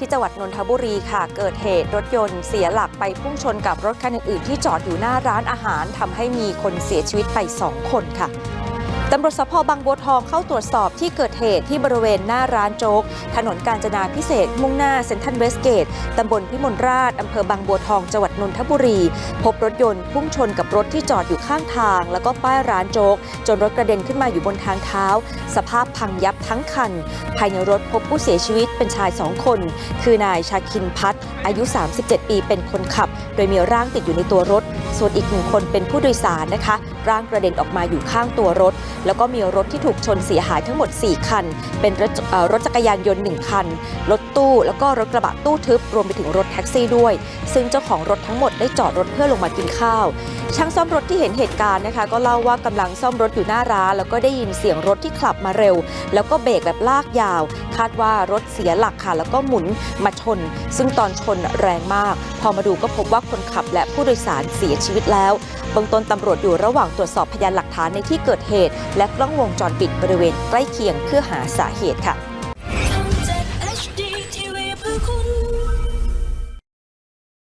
ที่จังหวัดนนทบุรีค่ะ เกิดเหตุรถยนต์เสียหลักไปพุ่งชนกับรถคันอื่นๆที่จอดอยู่หน้าร้านอาหารทำให้มีคนเสียชีวิตไป 2 คนค่ะ ตำรวจสพบางบัวทองเข้าตรวจสอบที่เกิดเหตุที่บริเวณหน้าร้านโจ๊ก ถนนกาญจนาพิเศษ มุ่งหน้าเซ็นทรัลเวสเกต ตำบลพิมลราช อำเภอบางบัวทอง จังหวัดนนทบุรี พบรถยนต์พุ่งชนกับรถที่จอดอยู่ข้างทาง แล้วก็ป้ายร้านโจ๊ก จนรถกระเด็นขึ้นมาอยู่บนทางเท้า สภาพพังยับทั้งคัน ภายในรถพบผู้เสียชีวิตเป็นชายสองคน คือนายชาคินพัฒน์อายุ 37 ปี เป็นคนขับ โดยมีร่างติดอยู่ในตัวรถ ส่วนอีกหนึ่งคนเป็นผู้โดยสารนะคะ ร่างกระเด็นออกมาอยู่ข้างตัวรถแล้วก็มีรถที่ถูกชนเสียหายทั้งหมด 4 คัน เป็นรถรถจักรยานยนต์ 1 คัน รถตู้ แล้วก็รถกระบะตู้ทึบ รวมไปถึงรถแท็กซี่ด้วย ซึ่งเจ้าของรถทั้งหมดได้จอดรถเพื่อลงมากินข้าว ช่างซ่อมรถที่เห็นเหตุการณ์นะคะ ก็เล่าว่ากำลังซ่อมรถอยู่หน้าร้าน แล้วก็ได้ยินเสียงรถที่ขับมาเร็ว แล้วก็เบรกแบบลากยาวาดว่ารถเสียหลักค่ะ แล้วก็หมุนมาชน ซึ่งตอนชนแรงมาก พอมาดูก็พบว่าคนขับและผู้โดยสารเสียชีวิตแล้วเบื้องต้นตำรวจอยู่ระหว่างตรวจสอบพยานหลักฐานในที่เกิดเหตุ และกล้องวงจรปิดบริเวณใกล้เคียงเพื่อหาสาเหตุค่ะ